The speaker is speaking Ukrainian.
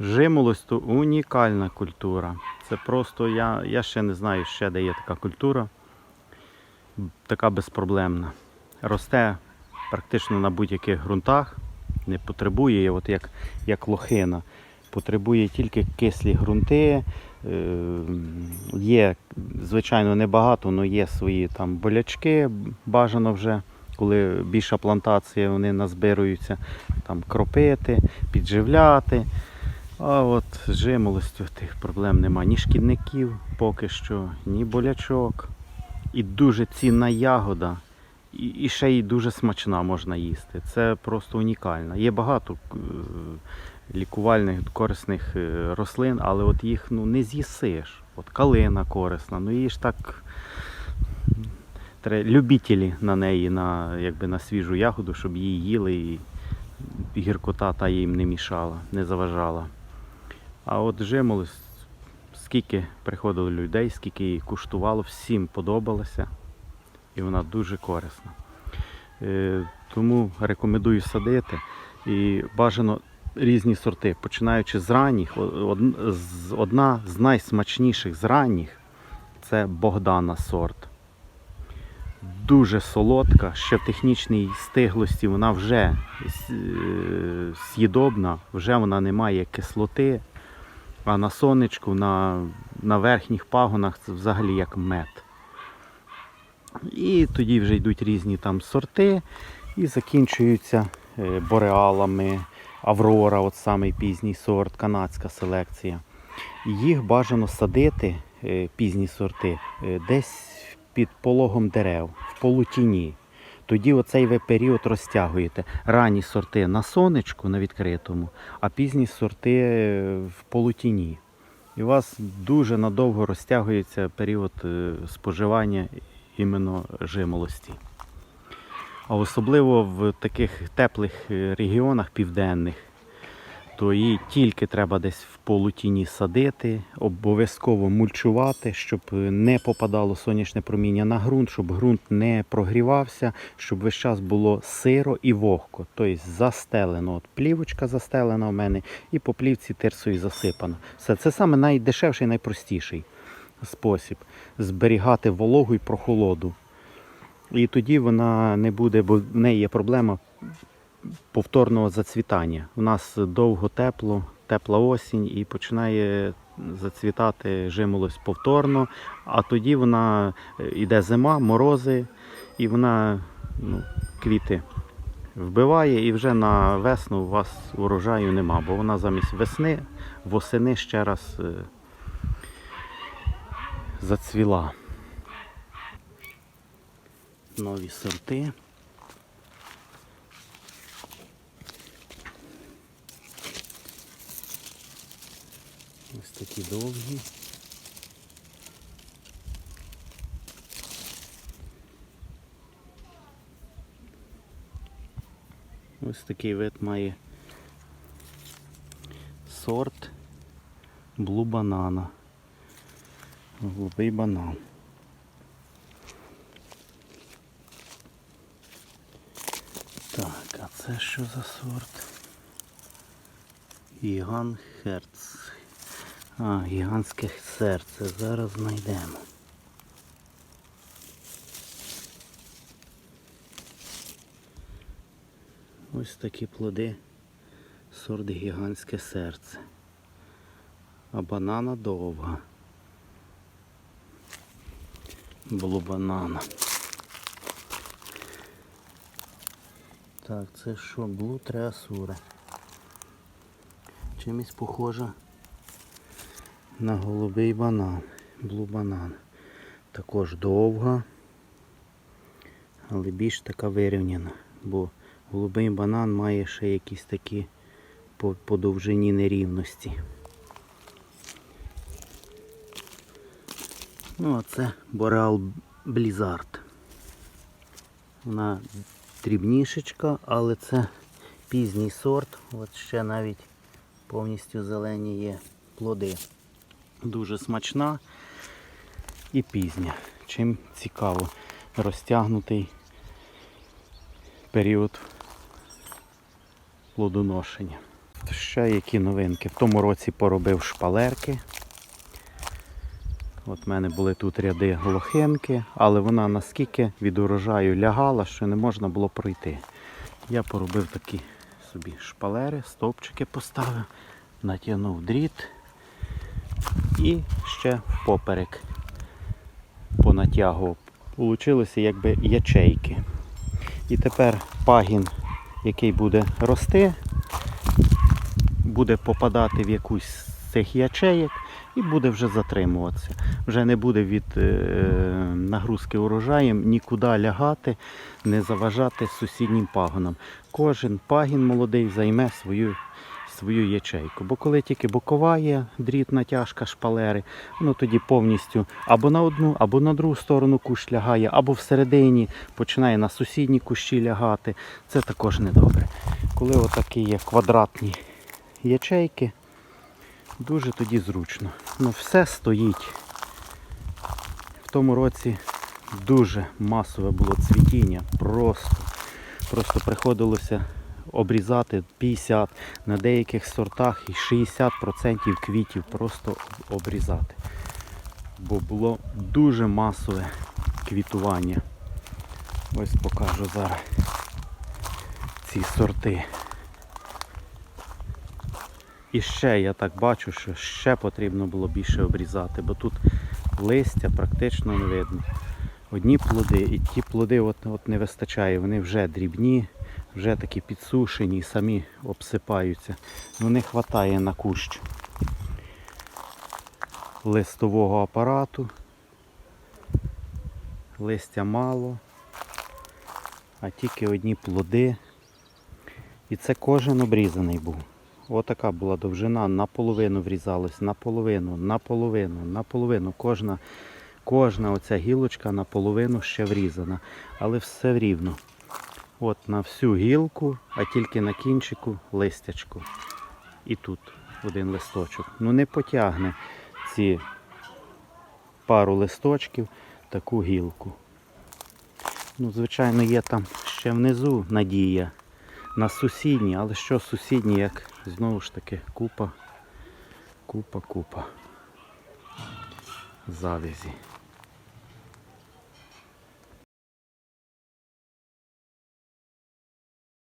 Жимолость то унікальна культура. Це просто я, я ще не знаю, ще де є така культура. Така безпроблемна. Росте практично на будь-яких ґрунтах, не потребує, от як, як лохина, потребує тільки кислі ґрунти. Е, Є, звичайно, небагато, але є свої там болячки, бажано вже, коли більша плантація, вони назбируються, там кропити, підживляти. А от з жимолостю тих проблем нема. Ні шкідників поки що, ні болячок. І дуже цінна ягода. І, і ще й дуже смачна можна їсти. Це просто унікально. Є багато е, лікувальних корисних е, рослин, але от їх ну, не з'їсиш. От калина корисна, ну її ж так. Треба любителі на неї, на, якби на свіжу ягоду, щоб її їли і гіркота та їм не мішала, не заважала. А от жимолость, скільки приходило людей, скільки її куштувало, всім подобалося. І вона дуже корисна. Е, тому рекомендую садити. І бажано різні сорти, починаючи з ранніх. Одна з найсмачніших з ранніх це Богдана сорт. Дуже солодка, ще в технічній стиглості вона вже с- е, з'їдобна, вже вона не має кислоти, а на сонечку, на, на верхніх пагонах це взагалі як мед. І тоді вже йдуть різні там сорти і закінчуються е, бореалами, Аврора, от самий пізній сорт, канадська селекція. Їх бажано садити, е, пізні сорти, е, десь під пологом дерев, в полутіні. Тоді оцей ви період розтягуєте. Ранні сорти на сонечку на відкритому, а пізні сорти е, в полутіні. І у вас дуже надовго розтягується період е, споживання іменно жимолості. А особливо в таких теплих е, регіонах південних, то її тільки треба десь в полутіні садити, обов'язково мульчувати, щоб е, не попадало сонячне проміння на ґрунт, щоб ґрунт не прогрівався, щоб весь час було сиро і вогко. Тобто застелено. От плівочка застелена в мене і по плівці тирсою засипана. Все це саме найдешевший, найпростіший спосіб зберігати вологу і прохолоду. І тоді вона не буде, бо в неї є проблема повторного зацвітання. У нас довго тепло, тепла осінь і починає зацвітати жимолость повторно, а тоді вона е, йде зима, морози, і вона ну, квіти вбиває, і вже на весну у вас урожаю нема, бо вона замість весни, восени ще раз е, зацвіла. Нові сорти. Ось такі довгі. Ось такий вид має сорт Blue Banana. Голубий банан. Так, а це що за сорт? Гіган Херц. А, гігантське серце. Зараз знайдемо. Ось такі плоди. Сорт гігантське серце. А банана довга. Було банана. Так, це що? Блу треасура. Чимось похожа на голубий банан. Блу банан. Також довга, але більш така вирівняна, бо голубий банан має ще якісь такі по, по довжині нерівності. Ну, а це Бореал Блізард. Вона дрібнішечка, але це пізній сорт. От ще навіть повністю зелені є плоди. Дуже смачна і пізня. Чим цікаво, розтягнутий період плодоношення. Ще які новинки. В тому році поробив шпалерки. От в мене були тут ряди лохинки, але вона наскільки від урожаю лягала, що не можна було пройти. Я поробив такі собі шпалери, стовпчики поставив, натягнув дріт і ще впоперек понатягував. Получилося якби ячейки. І тепер пагін, який буде рости, буде попадати в якусь з цих ячеїк і буде вже затримуватися. Вже не буде від е, нагрузки урожаєм нікуди лягати, не заважати сусіднім пагонам. Кожен пагін молодий займе свою, свою ячейку. Бо коли тільки бокова є дріт натяжка шпалери, воно тоді повністю або на одну, або на другу сторону кущ лягає, або всередині починає на сусідні кущі лягати. Це також недобре. Коли отакі є квадратні ячейки, дуже тоді зручно. Ну все стоїть. В тому році дуже масове було цвітіння. Просто, просто приходилося обрізати 50, на деяких сортах і 60% квітів просто обрізати. Бо було дуже масове квітування. Ось покажу зараз ці сорти. І ще я так бачу, що ще потрібно було більше обрізати, бо тут листя практично не видно. Одні плоди, і ті плоди от, от не вистачає, вони вже дрібні, вже такі підсушені, і самі обсипаються. Ну не вистачає на кущ листового апарату. Листя мало, а тільки одні плоди. І це кожен обрізаний був. Отака була довжина, наполовину врізалась, наполовину, наполовину, наполовину. Кожна, кожна оця гілочка наполовину ще врізана. Але все рівно. От на всю гілку, а тільки на кінчику листячку. І тут один листочок. Ну не потягне ці пару листочків таку гілку. Ну, звичайно, є там ще внизу надія на сусідні, але що сусідні, як знову ж таки купа, купа, купа завязі.